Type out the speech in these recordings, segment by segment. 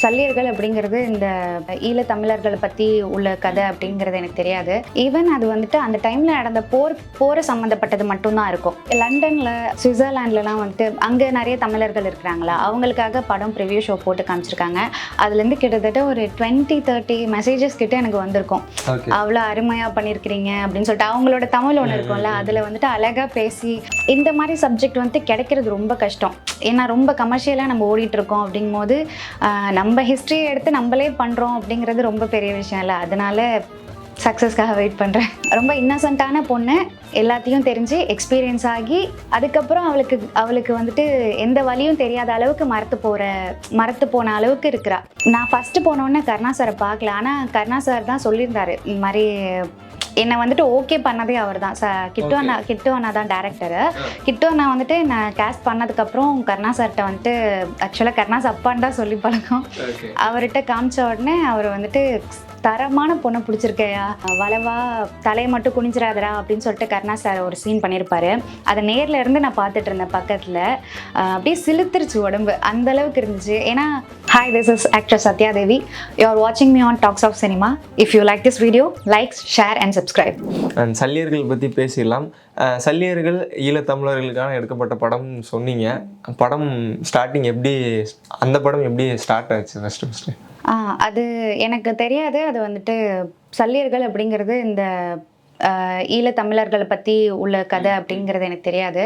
சல்லியர்கள் அப்படிங்கிறது இந்த ஈழத்தமிழர்களை பற்றி உள்ள கதை அப்படிங்கிறது எனக்கு தெரியாது. ஈவன் அது வந்துட்டு அந்த டைமில் நடந்த போர் போரை சம்மந்தப்பட்டது மட்டும்தான் இருக்கும். லண்டனில் சுவிட்சர்லாண்ட்லலாம் வந்துட்டு அங்கே நிறைய தமிழர்கள் இருக்கிறாங்களா? அவங்களுக்காக படம் ப்ரிவ்யூ ஷோ போட்டு காமிச்சிருக்காங்க. அதுலேருந்து கிட்டத்தட்ட ஒரு டுவெண்ட்டி தேர்ட்டி மெசேஜஸ் கிட்ட எனக்கு வந்திருக்கும். அவ்வளோ அருமையாக பண்ணியிருக்கிறீங்க அப்படின்னு சொல்லிட்டு அவங்களோட தமிழ் ஒன்று இருக்கும்ல அதில் வந்துட்டு அழகாக பேசி இந்த மாதிரி சப்ஜெக்ட் வந்துட்டு கிடைக்கிறது ரொம்ப கஷ்டம். ஏன்னா ரொம்ப கமர்ஷியலாக நம்ம ஓடிட்டு இருக்கோம் அப்படிங்கும்போது ஆஹ், நம்ம ஹிஸ்ட்ரியை எடுத்து நம்மளே பண்ணுறோம் அப்படிங்கிறது ரொம்ப பெரிய விஷயம் இல்லை. அதனால சக்ஸஸ்க்காக வெயிட் பண்ணுறேன் ரொம்ப இன்னசென்ட்டான பொண்ணு. எல்லாத்தையும் தெரிஞ்சு எக்ஸ்பீரியன்ஸ் ஆகி அதுக்கப்புறம் அவளுக்கு அவளுக்கு வந்துட்டு எந்த வழியும் தெரியாத அளவுக்கு மறத்து போகிற மறத்து போன அளவுக்கு இருக்கிறா. நான் ஃபஸ்ட்டு போனோடனே கருணா சாரை பார்க்கல. ஆனால் கருணா சார் தான் சொல்லியிருந்தாரு. இந்த மாதிரி என்னை வந்துட்டு ஓகே பண்ணதே அவர் தான் ச கிட்டு அண்ணா கிட்டு அண்ணா தான் டேரக்டரு கிட்டு அண்ணா வந்துட்டு நான் கேஸ்ட் பண்ணதுக்கப்புறம் கருணா சார்கிட்ட வந்துட்டு ஆக்சுவலாக கருணா அப்பான்னு தான் சொல்லி பழக்கம். அவர்கிட்ட காமிச்ச உடனே அவர் வந்துட்டு தரமான பொண்ணை பிடிச்சிருக்கையா? வளவா தலையை மட்டும் குனிஞ்சிராதடா அப்படின்னு சொல்லிட்டு கருணா சார் ஒரு சீன் பண்ணியிருப்பாரு அதை நேர்ல இருந்து நான் பார்த்துட்டு இருந்தேன் பக்கத்தில். அப்படியே சிலுத்துருச்சு உடம்பு. அந்த அளவுக்கு இருந்துச்சு. ஏன்னா hi this is actress Sathyadevi you are வாட்சிங் me on talks of cinema if you like this video likes share and subscribe Salliyargal பற்றி பேசிடலாம். சல்லியர்கள் ஈழத்தமிழர்களுக்கான எடுக்கப்பட்ட படம் சொன்னீங்க. படம் ஸ்டார்டிங் எப்படி அந்த படம் எப்படி ஸ்டார்ட் ஆச்சு ஃபஸ்ட்டு ஃபஸ்ட்டு அது எனக்கு தெரியாது. அது வந்துட்டு சல்லியர்கள் அப்படிங்கிறது இந்த ஈழத்தமிழர்களை பற்றி உள்ள கதை அப்படிங்கிறது எனக்கு தெரியாது.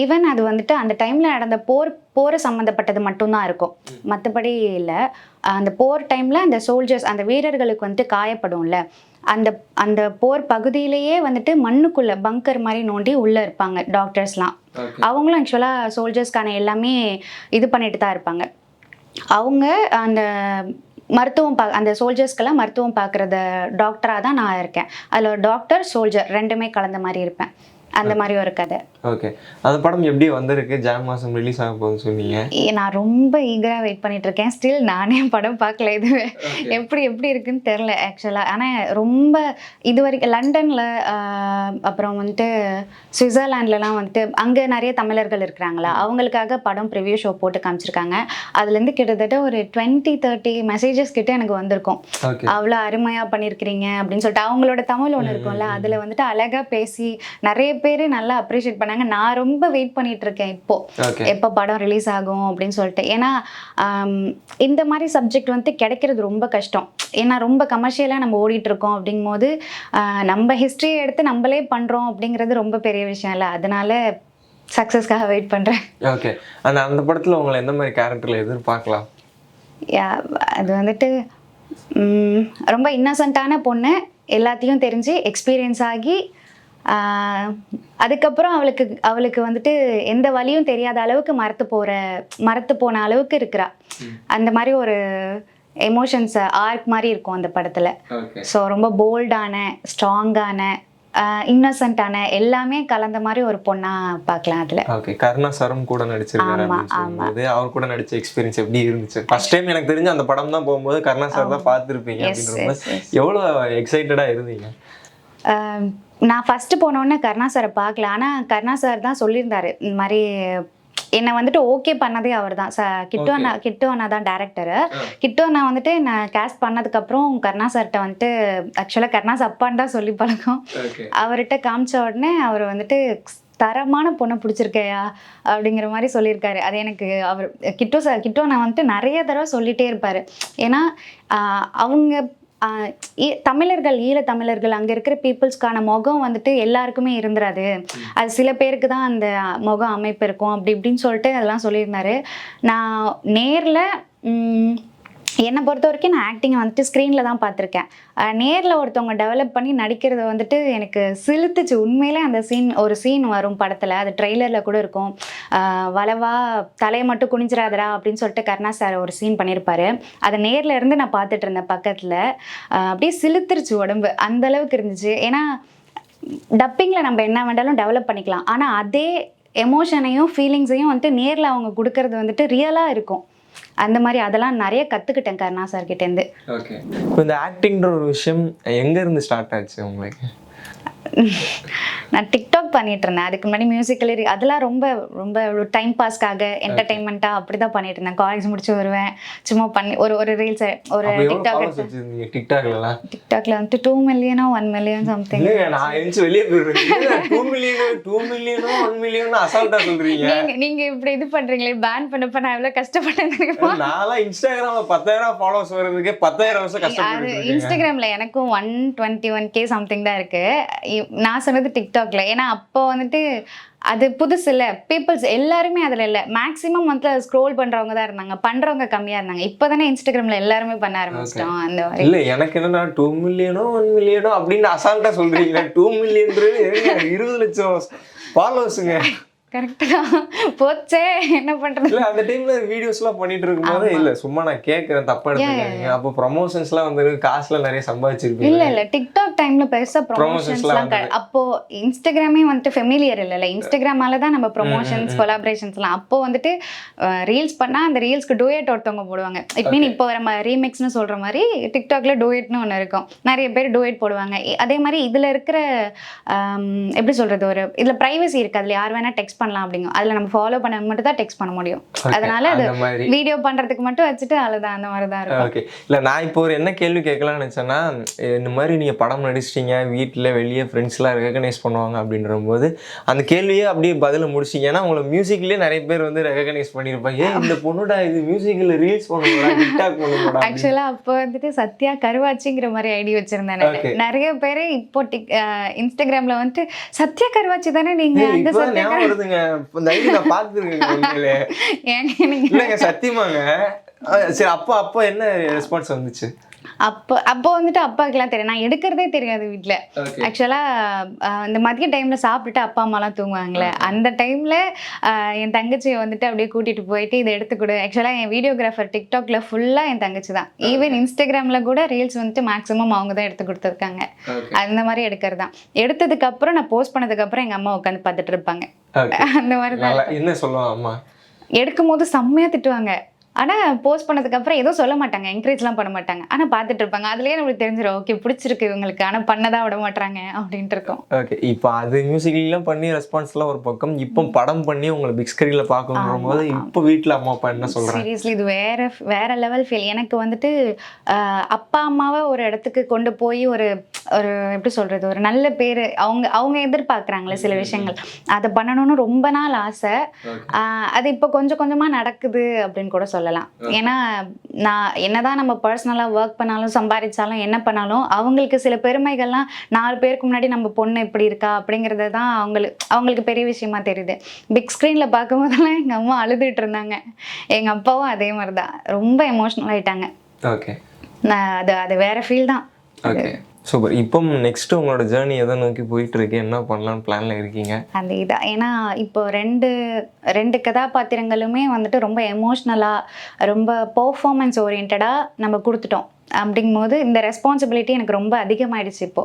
ஈவன் அது வந்துட்டு அந்த டைமில் நடந்த போர் போரை சம்மந்தப்பட்டது மட்டும்தான் இருக்கும். மற்றபடி இல்லை. அந்த போர் டைமில் அந்த சோல்ஜர்ஸ் அந்த வீரர்களுக்கு வந்துட்டு காயப்படும்ல. அந்த அந்த போர் பகுதியிலேயே வந்துட்டு மண்ணுக்குள்ளே பங்கர் மாதிரி நோண்டி உள்ளே இருப்பாங்க டாக்டர்ஸ்லாம் அவங்களும் ஆக்சுவலாக சோல்ஜர்ஸ்க்கான எல்லாமே இது பண்ணிட்டு தான் இருப்பாங்க. அவங்க அந்த மருத்துவம் பா அந்த சோல்ஜர்ஸ்க்கெல்லாம் மருத்துவம் பார்க்குறத டாக்டராக தான் நான் இருக்கேன். அதில் டாக்டர் சோல்ஜர் ரெண்டுமே கலந்த மாதிரி இருப்பேன். அந்த மாதிரி ஒரு கதை. ஓகே. அந்த படம் எப்படி வந்திருக்கு? ஜான் மாதம் ரிலீஸ் ஆக போகுதுன்னு சொன்னீங்க. நான் ரொம்ப ஈகராக வெயிட் பண்ணிட்டு இருக்கேன் ஸ்டில் நானே படம் பார்க்கல இது எப்படி எப்படி இருக்குன்னு தெரில ஆக்சுவலாக ஆனால் ரொம்ப இது வரைக்கும் லண்டனில் அப்புறம் வந்துட்டு சுவிட்சர்லாண்ட்லலாம் வந்துட்டு அங்கே நிறைய தமிழர்கள் இருக்கிறாங்களா? அவங்களுக்காக படம் ப்ரிவ்யூ ஷோ போட்டு காமிச்சிருக்காங்க. அதுலேருந்து கிட்டத்தட்ட ஒரு டுவெண்ட்டி தேர்ட்டி மெசேஜஸ் கிட்ட எனக்கு வந்திருக்கும். அவ்வளோ அருமையாக பண்ணியிருக்கிறீங்க அப்படின்னு சொல்லிட்டு. அவங்களோட தமிழ் ஒன்று இருக்கும்ல அதில் வந்துட்டு அழகாக பேசி நிறைய பேர் நல்லா அப்ரிஷியேட் பண்ணாங்க. நான் ரொம்ப வெயிட் பண்ணிட்டு இருக்கேன் இப்போ எப்போ படம் ரிலீஸ் ஆகும் அப்படின்னு சொல்லிட்டு. ஏன்னா இந்த மாதிரி சப்ஜெக்ட் வந்து கிடைக்கிறது ரொம்ப கஷ்டம். ஏன்னா ரொம்ப கமர்ஷியலாக நம்ம ஓடிட்டு இருக்கோம் அப்படிங்கும்போது ஆ, நம்ம ஹிஸ்ட்ரியை எடுத்து நம்மளே பண்ணுறோம் அப்படிங்கிறது ரொம்ப பெரிய விஷயம் இல்லை. அதனால சக்ஸஸ்க்காக வெயிட் பண்ணுறேன் ஓகே அந்த அந்த படத்தில் உங்களை எந்த மாதிரி கேரக்டரில் எதிர்பார்க்கலாம்? அது வந்துட்டு ரொம்ப இன்னசென்ட்டான பொண்ணு. எல்லாத்தையும் தெரிஞ்சு எக்ஸ்பீரியன்ஸ் ஆகி அதுக்கப்புறம் அவளுக்கு அவளுக்கு வந்துட்டு எந்த வழியும் தெரியாத அளவுக்கு மறத்து போகிற மறத்து போன அளவுக்கு இருக்கிறா. அந்த மாதிரி ஒரு எமோஷன்ஸ் ஆர்க் மாதிரி இருக்கும் அந்த படத்தில். ஸோ ரொம்ப போல்டான ஸ்ட்ராங்கான இன்னசென்ட்டான எல்லாமே கலந்த மாதிரி ஒரு பொண்ணாக பார்க்கலாம் அதில். ஓகே கருணா சரம் கூட நடிச்சிருக்காரு சொல்லும்போது அவர் கூட நடிச்ச எக்ஸ்பீரியன்ஸ் எப்படி இருந்துச்சு? ஃபர்ஸ்ட் டைம் எனக்கு தெரிஞ்சு அந்த படம் தான் போகும்போது கருணா சார் தான் பார்த்துருப்பீங்க அப்படின்ற எவ்வளோ எக்ஸைட்டடாக இருந்தீங்க? நான் ஃபஸ்ட்டு போனோடனே கருணா சாரை பார்க்கல. ஆனால் கருணா சார் தான் சொல்லியிருந்தாரு. இந்த மாதிரி என்னை வந்துட்டு ஓகே பண்ணதே அவர் தான் ச கிட்டு அண்ணா கிட்டு அண்ணா தான் டேரக்டரு கிட்டு அண்ணா வந்துட்டு நான் கேஸ்ட் பண்ணதுக்கப்புறம் கருணா சார்கிட்ட வந்துட்டு ஆக்சுவலாக கருணாஸ் அப்பான்னு தான் சொல்லி பழக்கம். அவர்கிட்ட காமிச்ச உடனே அவர் வந்துட்டு தரமான பொண்ணை பிடிச்சிருக்கையா? அப்படிங்கிற மாதிரி சொல்லியிருக்காரு. அது எனக்கு அவர் கிட்டோ சார் கிட்டோ நான் வந்துட்டு நிறைய தடவை சொல்லிட்டே இருப்பார். ஏன்னா அவங்க தமிழர்கள் ஈழ தமிழர்கள் அங்கே இருக்கிற பீப்புள்ஸ்க்கான முகம் வந்துட்டு எல்லாருக்குமே இருந்துராது. அது சில பேருக்கு தான் அந்த முகம் அமைப்பு இருக்கும் அப்படி இப்படின்னு சொல்லிட்டு அதெல்லாம் சொல்லியிருந்தாரு. நான் நேரில் என்னை பொறுத்த வரைக்கும் நான் ஆக்டிங்கை வந்துட்டு ஸ்க்ரீனில் தான் பார்த்துருக்கேன். நேரில் ஒருத்தவங்க டெவலப் பண்ணி நடிக்கிறது வந்துட்டு எனக்கு சிலுத்துச்சு உண்மையிலே அந்த சீன் ஒரு சீன் வரும் படத்தில். அது ட்ரெய்லரில் கூட இருக்கும். வளவா தலையை மட்டும் குனிஞ்சிராதடா அப்படின்னு சொல்லிட்டு கருணா சார் ஒரு சீன் பண்ணியிருப்பாரு அதை நேரில் இருந்து நான் பார்த்துட்டு இருந்தேன் பக்கத்தில். அப்படியே சிலுத்துருச்சு உடம்பு. அந்த அளவுக்கு இருந்துச்சு. ஏன்னா டப்பிங்கில் நம்ம என்ன வேண்டாலும் டெவலப் பண்ணிக்கலாம். ஆனால் அதே எமோஷனையும் ஃபீலிங்ஸையும் வந்துட்டு நேரில் அவங்க கொடுக்கறது வந்துட்டு ரியலாக இருக்கும். அந்த மாதிரி அதெல்லாம் நிறைய கற்றுக்கிட்டேன் கருணா சார் கிட்டேருந்து ஓகே இப்போ இந்த ஆக்டிங்ன்ற ஒரு விஷயம் எங்க இருந்து ஸ்டார்ட் ஆச்சு உங்களுக்கு? நான் டிக்டாக் பண்ணிட்டு இருந்தேன் அதுக்கு முன்னாடி மியூசிக்கல் அதெல்லாம் ரொம்ப ரொம்ப டைம் பாஸ்க்காக என்டர்டைன்மெண்ட்டாக அப்படி தான் பண்ணிட்டு இருந்தேன் காலேஜ் முடிச்சு வருவேன். சும்மா பண்ணி ஒரு ஒரு ரீல்ஸ் ஒரு டிக்டாக் டிக்டாக்லலாம் டிக்டாக்ல வந்துட்டு டூ மில்லியனோ ஒன் மில்லியன் சம்திங் நான் நீங்க இப்படி இது பண்றீங்களே பேன் பண்ணப்ப நான் எவ்வளவு கஷ்டப்பட்டேன் தெரியுமா? நான்லாம் இன்ஸ்டாகிராம்ல பத்தாயிரம் ஃபாலோவர்ஸ் வர்றதுக்கு பத்தாயிரம் வருஷம் அது கஷ்டப்பட்டு இருக்கேன் இன்ஸ்டாகிராம்ல எனக்கும் one twenty one K something தான் இருக்கு. நான் சொன்னது டிக்டாக்ல ஏன்னா அப்போ வந்துட்டு அது புதுசு இல்லை. பீப்புள்ஸ் எல்லாருமே அதில் இல்லை. மேக்ஸிமம் வந்து ஸ்க்ரோல் பண்ணுறவங்க தான் இருந்தாங்க. பண்ணுறவங்க கம்மியாக இருந்தாங்க. இப்போ தானே இன்ஸ்டாகிராமில் எல்லாருமே பண்ண ஆரம்பிச்சிட்டோம் அந்த மாதிரி. இல்ல எனக்கு என்னன்னா டூ மில்லியனோ ஒன் மில்லியனோ அப்படின்னு அசால்ட்டா சொல்றீங்க டூ மில்லியன்றது இருபது லட்சம் ஃபாலோவர்ஸுங்க கரெக்டாக போச்சே. என்ன பண்ணுறது இல்ல அந்த டைம்ல வீடியோஸ் எல்லாம் பண்ணிட்டு இருக்கும்போது இல்ல சும்மா நான் கேட்கறேன் தப்பா எடுத்துக்காதீங்க. அப்போ ப்ரொமோஷன்ஸ் எல்லாம் வந்து காசுல நிறைய சம்பாதிச்சிருப்பீங்க. இல்ல இல்ல. டிக்டாக் டைம்ல பெருசா Promotionsலாம் ப்ரொமோஷன்ஸ்லாம் அப்போ இன்ஸ்டாகிராமே வந்துட்டு ஃபெமிலியர் இல்லைல்ல இன்ஸ்டாகிராமால தான் நம்ம ப்ரொமோஷன்ஸ் கொலாபரேஷன்ஸ்லாம் அப்போ வந்துட்டு ரீல்ஸ் பண்ணா அந்த ரீல்ஸ்க்கு டூயட் ஒருத்தவங்க போடுவாங்க. இட் மீன் இப்போ நம்ம ரீமிக்ஸ்னு சொல்ற மாதிரி டிக்டாக்ல டூயட்னு ஒன்று இருக்கும். நிறைய பேர் டூயட் போடுவாங்க. அதே மாதிரி இதுல இருக்கிற எப்படி சொல்றது? ஒரு இதுல பிரைவசி இருக்கு அதுல யார் வேணா டெக்ஸ்ட் பண்ணலாம் அப்படிங்கும் அதுல நம்ம ஃபாலோ பண்ண மட்டும் தான் டெக்ஸ்ட் பண்ண முடியும். அதனால அது வீடியோ பண்றதுக்கு மட்டும் வச்சுட்டு அவ்வளவுதான் அந்த மாதிரி தான் இருக்கும். ஓகே இல்ல நான் இப்போ ஒரு என்ன கேள்வி கேட்கலாம்னு நினைச்சேன்னா இந்த மாதிரி நீங்க படம் நடிச்சிட்டீங்க வீட்டில் வெளியே ஃப்ரெண்ட்ஸ்லாம் ரெகக்னைஸ் பண்ணுவாங்க அப்படின்ற போது அந்த கேள்வியே அப்படியே பதில முடிச்சிங்க. ஏன்னா உங்களை மியூசிக்லயே நிறைய பேர் வந்து ரெகக்னைஸ் பண்ணியிருப்பாங்க. இந்த பொண்ணுடா இது மியூசிக்கில் ரீல்ஸ் பண்ணுவாடா டிக்டாக் பண்ணுவாடா ஆக்சுவலா அப்போ வந்துட்டு சத்யா கருவாச்சிங்கிற மாதிரி ஐடி வச்சிருந்தேன். நிறைய பேர் இப்போ டிக் இன்ஸ்டாகிராம்ல வந்துட்டு சத்யா கருவாச்சி தானே நீங்க? அந்த இப்போ சத்யா வருதுங்க இந்த ஐடி நான் பார்த்துருக்கேங்க உண்மையிலே. இல்லைங்க சத்தியமாங்க. சரி அப்போ அப்போ என்ன ரெஸ்பான்ஸ் வந்துச்சு? அப்போ அப்போ வந்துட்டு அப்பாவுக்குலாம் தெரியும் நான் எடுக்கிறதே தெரியாது வீட்ல. ஓகே ஆக்சுவலா இந்த மதிய டைம்ல சாப்பிட்டுட்டு அப்பா அம்மாலாம் தூங்குவாங்களே. அந்த டைம்ல என் தங்கச்சியை வந்துட்டு அப்படியே கூட்டிட்டு போயிட்டு இதை எடுத்து கொடு. ஆக்சுவலா என் வீடியோகிராஃபர் டிக்டாக்ல ஃபுல்லா என் தங்கச்சி தான். ஈவன் இன்ஸ்டாகிராம்ல கூட ரீல்ஸ் வந்துட்டு மேக்ஸிமம் அவங்க தான் எடுத்து கொடுத்துருக்காங்க. அந்த மாதிரி எடுக்கிறது தான். எடுத்ததுக்கு அப்புறம் நான் போஸ்ட் பண்ணதுக்கு அப்புறம் எங்க அம்மா உட்காந்து பார்த்துட்டு இருப்பாங்க. அந்த மாதிரி தான் என்ன சொல்லுவாங்க அம்மா? எடுக்கும் போது செம்மையா திட்டுவாங்க. ஆனா போஸ்ட் பண்ணதுக்கு அப்புறம் எதுவும் சொல்ல மாட்டாங்க என்கரேஜ்லாம் பண்ண மாட்டாங்க. ஆனா பார்த்துட்டு இருப்பாங்க. அதுலயே நம்மளுக்கு தெரிஞ்சிடும் ஓகே பிடிச்சிருக்கு இவங்களுக்கு. ஆனா பண்ணதா விட மாட்டாங்க அப்படின்ட்டு இருக்கும். ஓகே இப்போ அது மியூசிக்லாம் பண்ணி ரெஸ்பான்ஸ்லாம் ஒரு பக்கம். இப்போ படம் பண்ணி உங்களை பிக் ஸ்க்ரீனில் பார்க்கணுன்ற போது இப்போ வீட்டில் அம்மா அப்பா என்ன சொல்கிறாங்க சீரியஸ்லி இது வேற வேற லெவல் ஃபீல் எனக்கு வந்துட்டு அப்பா அம்மாவை ஒரு இடத்துக்கு கொண்டு போய் ஒரு ஒரு எப்படி சொல்றது ஒரு நல்ல பேர் அவங்க அவங்க எதிர்பார்க்குறாங்களே சில விஷயங்கள். அதை பண்ணணும்னு ரொம்ப நாள் ஆசை. அது இப்போ கொஞ்சம் கொஞ்சமா நடக்குது அப்படின்னு கூட சொல்லலாம். ஏன்னா நான் என்னதான் நம்ம பர்சனலாக ஒர்க் பண்ணாலும் சம்பாதிச்சாலும் என்ன பண்ணாலும் அவங்களுக்கு சில பெருமைகள்லாம் நாலு பேருக்கு முன்னாடி நம்ம பொண்ணு இப்படி இருக்கா அப்படிங்கிறது தான் அவங்களுக்கு அவங்களுக்கு பெரிய விஷயமா தெரியுது. பிக் ஸ்க்ரீனில் பார்க்கும்போதெல்லாம் எங்கள் அம்மா அழுதுட்டு இருந்தாங்க. எங்கள் அப்பாவும் அதே மாதிரி தான் ரொம்ப எமோஷ்னல் ஆயிட்டாங்க. ஓகே நான் அது அது வேற ஃபீல் தான். Okay super. இப்போ நெக்ஸ்ட் உங்களோட ஜேர்னி எதை நோக்கி போயிட்டு இருக்கு என்ன பண்ணலாம்னு பிளான்ல இருக்கீங்க? அந்த இதா ஏன்னா இப்போ ரெண்டு ரெண்டு கதாபாத்திரங்களுமே வந்துட்டு ரொம்ப எமோஷ்னலாக ரொம்ப பர்ஃபார்மன்ஸ் ஓரியன்டாக நம்ம கொடுத்துட்டோம். அப்படிங்கும்போது இந்த ரெஸ்பான்சிபிலிட்டி எனக்கு ரொம்ப அதிகமாயிடுச்சு இப்போ.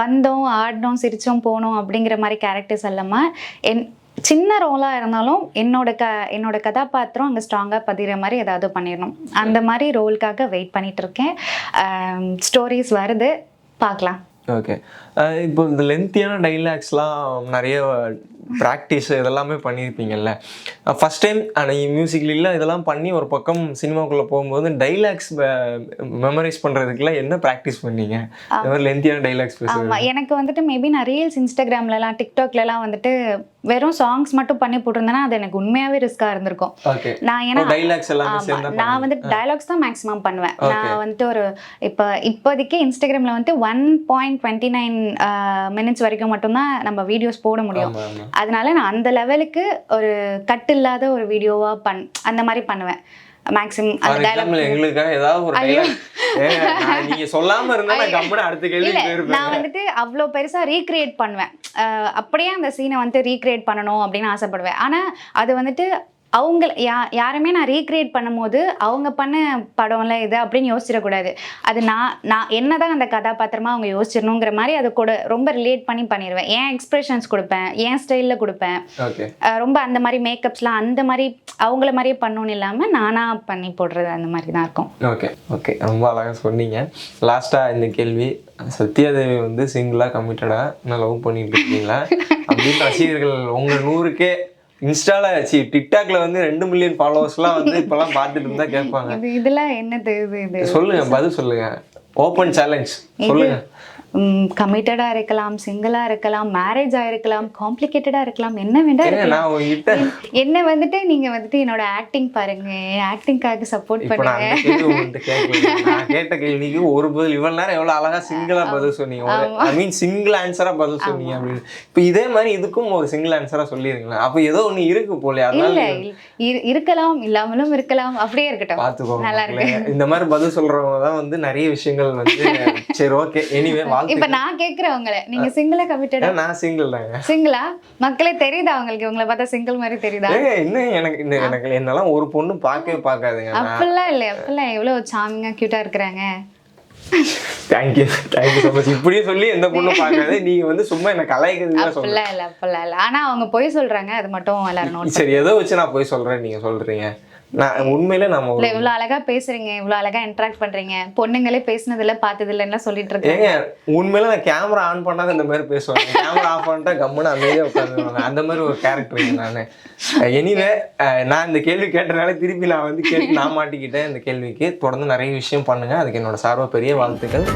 வந்தோம் ஆடினோம் சிரிச்சோம் போனோம் அப்படிங்கிற மாதிரி கேரக்டர்ஸ் இல்லாமல் என் சின்ன ரோலாக இருந்தாலும் என்னோட க என்னோட கதாபாத்திரம் அங்கே ஸ்ட்ராங்காக பதிகிற மாதிரி ஏதாவது பண்ணிடணும். அந்த மாதிரி ரோலுக்காக வெயிட் பண்ணிட்டு இருக்கேன். ஸ்டோரிஸ் வருது. பார்க்கலாம். ஓகே இப்போ இந்த லென்த்தியான டைலாக்ஸ்லாம் நிறைய ப்ராக்டிஸ் இதெல்லாமே பண்ணியிருப்பீங்கல்ல. ஃபஸ்ட் டைம் மியூசிக்ல இதெல்லாம் பண்ணி ஒரு பக்கம் சினிமாக்குள்ளே போகும்போது டைலாக்ஸ் மெமரைஸ் பண்ணுறதுக்குலாம் என்ன ப்ராக்டிஸ் பண்ணீங்க? இந்த மாதிரி லென்த்தியான டைலாக்ஸ் எனக்கு வந்துட்டு மேபி நான் ரீல்ஸ் இன்ஸ்டாகிராம்லலாம் டிக்டாக்லலாம் வந்துட்டு வெறும் சாங்ஸ் மட்டும் பண்ணி போட்டிருந்தேன்னா அது எனக்கு உண்மையாவே ரிஸ்கா இருந்திருக்கும். நான் ஏன்னா டைலாக்ஸ் நான் வந்து டயலாக்ஸ் தான் மேக்ஸிமம் பண்ணுவேன். நான் வந்துட்டு ஒரு இப்போ இப்போதைக்கு இன்ஸ்டாகிராம்ல வந்துட்டு one point twenty nine minutes வரைக்கும் மட்டும்தான் நம்ம வீடியோஸ் போட முடியும். அதனால நான் அந்த லெவலுக்கு ஒரு கட் இல்லாத ஒரு வீடியோவா பண் அந்த மாதிரி பண்ணுவேன். மேக்ஸிமம் அந்த டயலாக் எங்களுக்காக ஏதாவது ஒரு நீங்க சொல்லாம இருந்தா நான் அடுத்த கேள்வி நான் வந்துட்டு அவ்வளோ பெருசா ரீக்ரியேட் பண்ணுவேன். அப்படியே அந்த சீனை வந்துட்டு ரீக்ரியேட் பண்ணணும் அப்படின்னு ஆசைப்படுவேன். ஆனா அது வந்துட்டு அவங்க யா யாருமே நான் ரீக்ரியேட் பண்ணும்போது அவங்க பண்ண படம்ல இது அப்படின்னு யோசிச்சிடக்கூடாது. அது நான் நான் என்னதான் அந்த கதாபாத்திரமா அவங்க யோசிச்சிடணுங்கிற மாதிரி அது கூட ரொம்ப ரிலேட் பண்ணி பண்ணிடுவேன் என் எக்ஸ்பிரஷன்ஸ் கொடுப்பேன் என் ஸ்டைலில் கொடுப்பேன். ரொம்ப அந்த மாதிரி மேக்கப்ஸ்லாம் அந்த மாதிரி அவங்கள மாதிரியே பண்ணணும்னு இல்லாமல் நானாக பண்ணி போடுறது அந்த மாதிரி தான் இருக்கும். ஓகே ஓகே ரொம்ப அழகாக சொன்னீங்க. லாஸ்ட்டாக இந்த கேள்வி. சத்யாதேவி வந்து சிங்கிளாக கமிட்டடாக நான் லவ் பண்ணிட்டு இருக்கீங்களா? அப்படின்னு ரசிகர்கள் உங்கள் நூறுக்கே இன்ஸ்டால சி டிக்டாக்ல வந்து ரெண்டு மில்லியன் ஃபாலோவர்ஸ்லாம் வந்து இப்போலாம் பார்த்துட்டு இருந்தா கேட்பாங்க. இது இதெல்லாம் என்னது இது இது? சொல்லுங்க பதில் சொல்லுங்க. ஓப்பன் சேலஞ்ச் சொல்லுங்க. கமிட்டடாக இருக்கலாம் சிங்கிளாக இருக்கலாம் மேரேஜ் ஆயிருக்கலாம் காம்ப்ளிகேட்டடாக இருக்கலாம் என்ன வேண்டா ஏங்க இருக்கலாம். என்ன வந்துட்டு நீங்க வந்துட்டு என்னோட ஆக்டிங் பாருங்க. ஆக்டிங்காக சப்போர்ட் பண்ணுங்க. கேட்ட கேள்விக்கு ஒரு பதில் இவ்வளவு நேரம் எவ்வளவு அழகா சிங்கிளா பதில் சொன்னீங்க. ஐ மீன் சிங்கிள் ஆன்சரா பதில் சொன்னீங்க அப்படின்னு. இப்போ இதே மாதிரி இதுக்கும் ஒரு சிங்கிள் ஆன்சரா சொல்லிருங்களேன். அப்போ ஏதோ ஒண்ணு இருக்கு போல இல்ல இருக்கலாம் இல்லாமலும் இருக்கலாம் அப்படியே இருக்கட்டும். பாத்துக்கோங்க நல்லா இருக்கு. இந்த மாதிரி பதில் சொல்றவங்க தான் வந்து நிறைய விஷயங்கள் வந்து சரி ஓகே எனிவே இப்ப நான் கேக்குறேன் உங்களை. நீங்க சிங்கிளா கமிட்டடா நான் சிங்கிள் தாங்க. சிங்கிளா மக்களே தெரியுதா உங்களுக்கு? உங்களை பார்த்தா சிங்கிள் மாதிரி தெரியுதா? இன்னும் எனக்கு இந்த எனக்கு என்னெல்லாம் ஒரு பொண்ணு பார்க்கவே பார்க்காதுங்க நான். அப்பெல்லாம் இல்லை அப்பெல்லாம் எவ்வளவு சாமிங்கா கியூட்டா இருக்கிறாங்க. தேங்க்யூ தேங்க்யூ ஸோ மச் இப்படியே சொல்லி எந்த பொண்ணும் பார்க்காது. நீங்க வந்து சும்மா என்ன கலாய்க்கிறது அப்பெல்லாம் இல்லை அப்பெல்லாம் இல்லை. ஆனா அவங்க பொய் சொல்றாங்க. அது மட்டும் எல்லாரும் சரி ஏதோ வச்சு நான் போய் சொல்றேன் நீங்க சொல்றீங்க. நான் உண்மையிலே நம்ம இல்ல இவ்வளவு அழகா பேசுறீங்க இவ்வளவு அழகா இன்டராக்ட் பண்றீங்க. பொண்ணுங்களே பேசினது இல்ல பார்த்தது இல்லைன்னா சொல்லிட்டு இருக்கேன் ஏங்க உண்மையில நான் கேமரா ஆன் பண்ணாத இந்த மாதிரி பேசுவாங்க. கேமரா ஆஃப் பண்ணிட்டா கம்முன்னு அமைதியாக உட்காந்துருவாங்க. அந்த மாதிரி ஒரு கேரக்டர் நான். எனிவே நான் இந்த கேள்வி கேட்டனால திருப்பி நான் வந்து கேட்டு நான் மாட்டிக்கிட்டேன் இந்த கேள்விக்கு. தொடர்ந்து நிறைய விஷயம் பண்ணுங்க. அதுக்கு என்னோட சார்பாக பெரிய வாழ்த்துக்கள்.